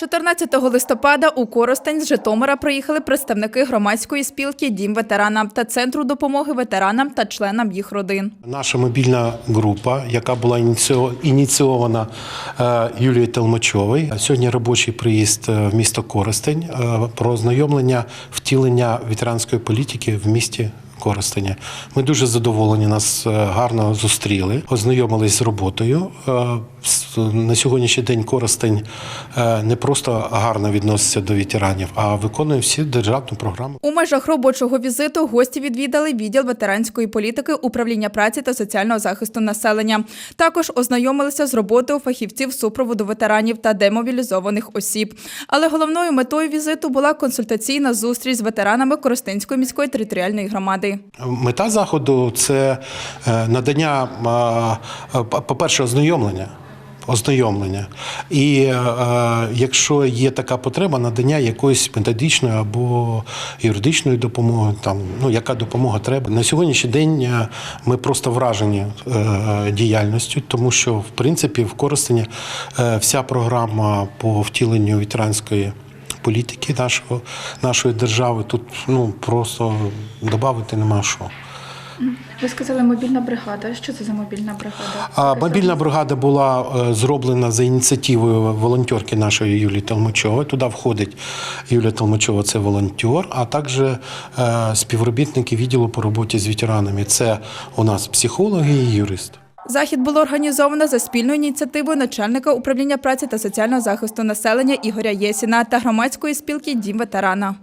14 листопада у Коростень з Житомира приїхали представники громадської спілки Дім ветерана та центру допомоги ветеранам та членам їх родин. Наша мобільна група, яка була ініційована е, Юлією Телмачовою. Сьогодні робочий приїзд е, в місто Коростень е, про ознайомлення втілення ветеранської політики в місті. Коростеня. Ми дуже задоволені, нас гарно зустріли, ознайомились з роботою. На сьогоднішній день Коростень е, не просто гарно відноситься до ветеранів, а виконує всі державну програму. У межах робочого візиту гості відвідали відділ ветеранської політики управління праці та соціального захисту населення. Також ознайомилися з роботою фахівців супроводу ветеранів та демобілізованих осіб. Але головною метою візиту була консультаційна зустріч з ветеранами Коростенської міської територіальної громади. Мета заходу це е, надання, е, е, по-перше, ознайомлення. Ознайомлення. І е, якщо є така потреба, надання якоїсь методичної або юридичної допомоги, там ну яка допомога треба. На сьогоднішній день е, ми просто вражені е, діяльністю, тому що в принципі в Коростені е, вся програма по втіленню ветеранської політики нашого, нашої держави тут ну просто додати нема що. Ви сказали мобільна бригада. Що це за мобільна бригада? А мобільна бригада була е, зроблена за ініціативою волонтерки нашої Юлії Толмачової. Туди входить Юлія Толмачова, це волонтер, а також е, співробітники відділу по роботі з ветеранами. Це у нас психологи і юрист. Захід було організовано за спільною ініціативою начальника управління праці та соціального захисту населення Ігоря Єсіна та громадської спілки Дім ветерана.